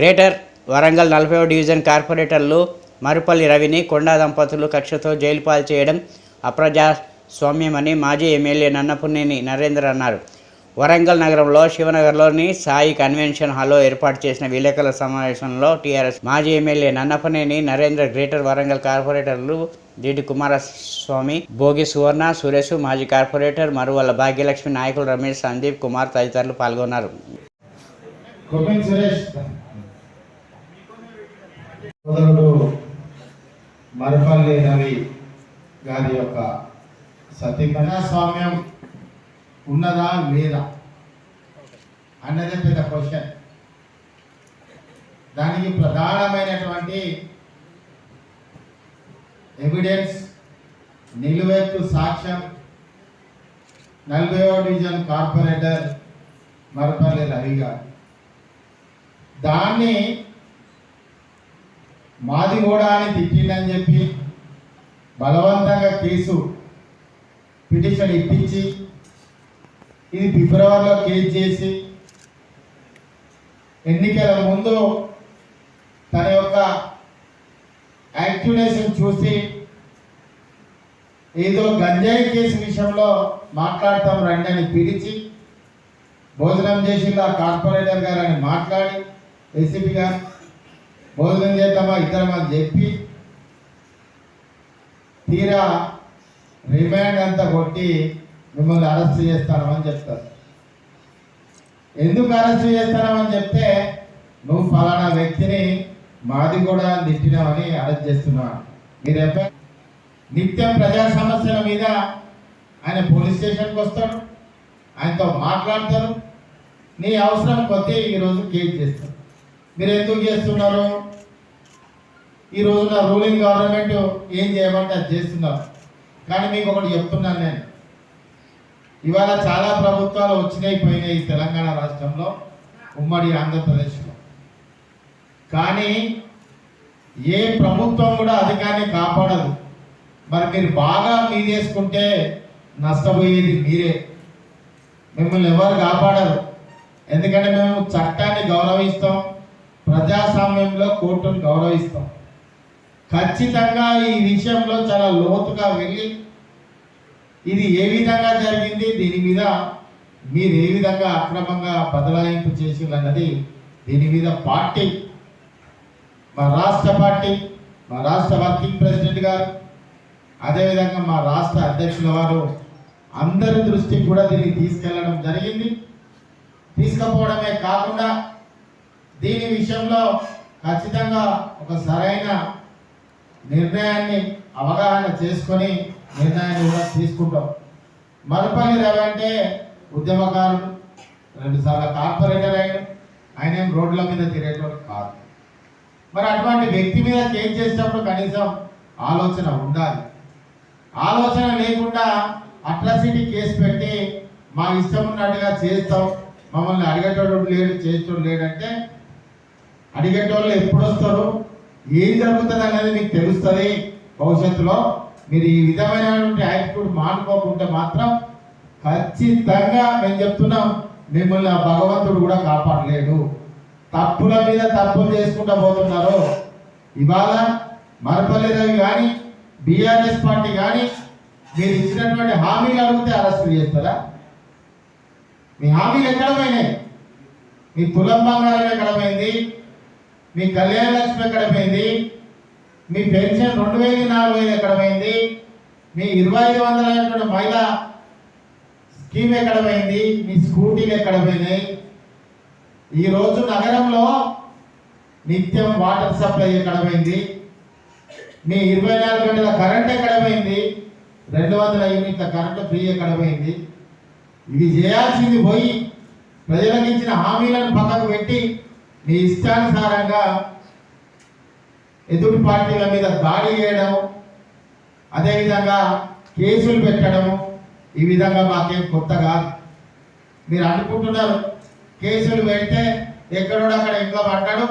Greater Warangal నలభై division కార్పొరేటర్లు మరుపల్లి రవిని కొండా దంపతులు కక్షతో జైలు పాలు చేయడం అప్రజాస్వామ్యమని మాజీ ఎమ్మెల్యే నన్నపునేని నరేందర్ అన్నారు. వరంగల్ నగరంలో శివనగర్లోని సాయి కన్వెన్షన్ హాల్లో ఏర్పాటు చేసిన విలేకరుల సమావేశంలో టీఆర్ఎస్ మాజీ ఎమ్మెల్యే నన్నపనేని నరేంద్ర గ్రేటర్ వరంగల్ కార్పొరేటర్లు జిడి కుమారస్వామి భోగి సువర్ణ సురేష్ మాజీ కార్పొరేటర్ మరువల్ల భాగ్యలక్ష్మి నాయకులు రమేష్ సందీప్ కుమార్ తదితరులు పాల్గొన్నారు. సురేష్ సోదరుడు మరపల్లి రవి గారి యొక్క సతీ ప్రజాస్వామ్యం ఉన్నదా లేదా అన్నదే పెద్ద క్వశ్చన్. దానికి ప్రధానమైనటువంటి ఎవిడెన్స్ నిలువెత్తు సాక్ష్యం నలభైవ డివిజన్ కార్పొరేటర్ మరపల్లి రవి గారు. దాన్ని మాది కూడా అని తిట్టిందని చెప్పి బలవంతంగా కేసు పిటిషన్ ఇప్పించి ఇది ఫిబ్రవరిలో కేసు చేసి ఎన్నికల ముందు తన యొక్క యాక్టివ్నేషన్ చూసి ఏదో గంజాయి కేసు విషయంలో మాట్లాడతాం రండి అని పిలిచి భోజనం చేసింది ఆ కార్పొరేటర్ గారు అని మాట్లాడి ఏసీపీ గారు భోజనం చేద్దామా ఇద్దరం అని చెప్పి తీరా రిమాండ్ అంతా కొట్టి మిమ్మల్ని అరెస్ట్ చేస్తానమని చెప్తారు. ఎందుకు అరెస్ట్ చేస్తానమని చెప్తే నువ్వు ఫలానా వ్యక్తిని మాది కూడా తిట్టినామని అరెస్ట్ చేస్తున్నావు మీరు ఎప్పుడు నిత్యం ప్రజా సమస్యల మీద ఆయన పోలీస్ స్టేషన్కి వస్తాడు ఆయనతో మాట్లాడతారు. నీ అవసరం కొద్దీ ఈరోజు కేసు చేస్తాడు మీరు ఎందుకు చేస్తున్నారు? ఈ రోజున రూలింగ్ గవర్నమెంట్ ఏం చేయమంటే అది చేస్తున్నారు. కానీ మీకు ఒకటి చెప్తున్నాను నేను. ఇవాళ చాలా ప్రభుత్వాలు వచ్చినాయి పోయినాయి తెలంగాణ రాష్ట్రంలో ఉమ్మడి ఆంధ్రప్రదేశ్లో. కానీ ఏ ప్రభుత్వం కూడా అధికారాన్ని కాపాడదు. మరి మీరు బాగా మీదేసుకుంటే నష్టపోయేది మీరే. మిమ్మల్ని ఎవరు కాపాడరు. ఎందుకంటే మేము చట్టాన్ని గౌరవిస్తాం ప్రజాస్వామ్యంలో కోర్టును గౌరవిస్తాం. ఖచ్చితంగా ఈ విషయంలో చాలా లోతుగా వెళ్ళి ఇది ఏ విధంగా జరిగింది దీని మీద మీరు ఏ విధంగా అక్రమంగా బదలాయింపు చేసిందన్నది దీని మీద పార్టీ మా రాష్ట్ర పార్టీ మా రాష్ట్ర వర్కింగ్ ప్రెసిడెంట్ గారు అదేవిధంగా మా రాష్ట్ర అధ్యక్షుల వారు అందరి దృష్టికి కూడా దీన్ని తీసుకెళ్ళడం జరిగింది. తీసుకపోవడమే కాకుండా దీని విషయంలో ఖచ్చితంగా ఒక సరైన నిర్ణయాన్ని అవగాహన చేసుకొని నిర్ణయాన్ని కూడా తీసుకుంటాం. మరపల్లి రవి అంటే ఉద్యమకారుడు రెండుసార్లు కార్పొరేటర్ అయిన ఆయన ఏం రోడ్ల మీద తిరిగేటోడు కాదు. మరి అటువంటి వ్యక్తి మీద కేసు చేసేటప్పుడు కనీసం ఆలోచన ఉండాలి. ఆలోచన లేకుండా అట్రాసిటీ కేసు పెట్టి మా ఇష్టం ఉన్నట్టుగా చేస్తాం మమ్మల్ని అడిగేటోడు లేడు చేసేటోడు లేడంటే అడిగేటోళ్ళు ఎప్పుడు వస్తారు ఏం జరుగుతుంది అనేది మీకు తెలుస్తుంది భవిష్యత్తులో. మీరు ఈ విధమైనటువంటి యాటిట్యూడ్ మానుకోకుంటే మాత్రం ఖచ్చితంగా మేము చెప్తున్నాం మిమ్మల్ని ఆ భగవంతుడు కూడా కాపాడలేడు. తప్పుల మీద తప్పులు చేసుకుంటూ పోతున్నారు. ఇవాళ మరపల్లి రవి కానీ బీఆర్ఎస్ పార్టీ కానీ మీరు ఇచ్చినటువంటి హామీలు అడిగితే అరెస్ట్ చేస్తారా? మీ హామీలు ఎక్కడ పోయినాయి? మీ తులం బంగారం ఎక్కడ పోయింది? మీ కళ్యాణ లక్ష్మి ఎక్కడ పోయింది? మీ పెన్షన్ రెండు వేల నాలుగు వేలు ఎక్కడ పోయింది? మీ ఇరవై ఐదు వందల అయినటువంటి మహిళా స్కీమ్ ఎక్కడ పోయింది? మీ స్కూటీలు ఎక్కడ పోయినాయి? ఈ రోజు నగరంలో నిత్యం వాటర్ సప్లై ఎక్కడ పోయింది? మీ ఇరవై నాలుగు గంటల కరెంట్ ఎక్కడ పోయింది? రెండు వందల యూనిట్ల కరెంటు ఫ్రీ ఎక్కడ పోయింది? ఇవి చేయాల్సింది పోయి ప్రజలకు ఇచ్చిన హామీలను పక్కకు పెట్టి మీ ఇష్టానుసారంగా ఎదుటి పార్టీల మీద దాడి చేయడం అదేవిధంగా కేసులు పెట్టడం ఈ విధంగా మాకేం కొత్త కాదు. మీరు అనుకుంటున్నారు కేసులు పెడితే ఎక్కడోడు అక్కడ ఇంట్లో పడ్డాడు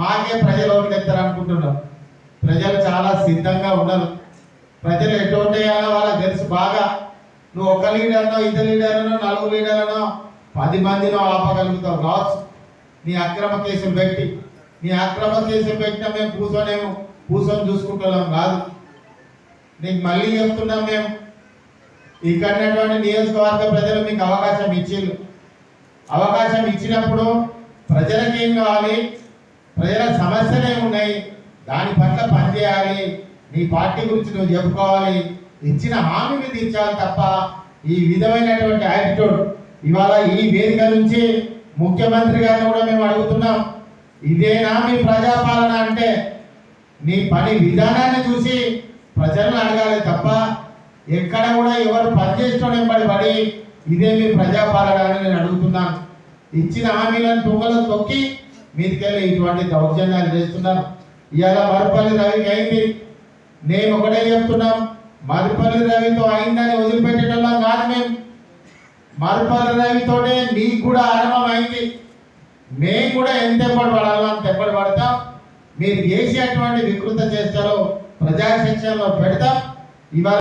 మాకే ప్రజలు ఓట్లేస్తారు అనుకుంటున్నాం. అనుకుంటున్నారు ప్రజలు చాలా సిద్ధంగా ఉండరు ప్రజలు ఎటువంటి వేయాలో వాళ్ళకి తెలుసు బాగా. నువ్వు ఒక లీడర్నో ఇద్దరు లీడర్నో నలుగురు లీడర్నో పది మందినో ఆపగలుగుతావు. కావచ్చు నీ అక్రమ కేసులు పెట్టి నీ అక్రమ కేసులు పెట్టినా మేము కూర్చొనేమో కూర్చొని చూసుకుంటున్నాం కాదు. నీకు మళ్ళీ చెప్తున్నాం మేము. ఇక్కడటువంటి నియోజకవర్గ ప్రజలు మీకు అవకాశం ఇచ్చిండ్రు అవకాశం ఇచ్చినప్పుడు ప్రజలకు ఏం కావాలి? ప్రజల సమస్యలు ఏమున్నాయి దాని పట్ల పనిచేయాలి నీ పార్టీ గురించి నువ్వు చెప్పుకోవాలి. ఇచ్చిన హామీని తీర్చాలి తప్ప ఈ విధమైనటువంటి యాటిట్యూడ్ ఇవాళ ఈ వేదిక నుంచి ముఖ్యమంత్రి గారిని కూడా మేము అడుగుతున్నాం ఇదేనా మీ ప్రజాపాలన? అంటే నీ పని విధానాన్ని చూసి ప్రజలను అడగాలి తప్ప ఎక్కడ కూడా ఎవరు పనిచేసిన పడి పడి ఇదే మీ ప్రజాపాలన అని నేను అడుగుతున్నాను. ఇచ్చిన హామీలను తుంగలో తొక్కి మీదికెళ్ళి ఇటువంటి దౌర్జన్యాలు చేస్తున్నారు ఇవాళ మరపల్లి రవికి అయింది. నేను ఒకటే చెప్తున్నాం మరుపల్లి రవితో అయిందని వదిలిపెట్టడంలో కాదు మేము. మరుపల్లి నీకు కూడా ఆరంభమైంది. మేము కూడా ఎంత ఎప్పటి పడాలో అంత ఎప్పటి పడతాం. మీరు చేసేటువంటి వికృత చేస్తారో ప్రజాశిక్షణలో పెడతాం. ఇవాళ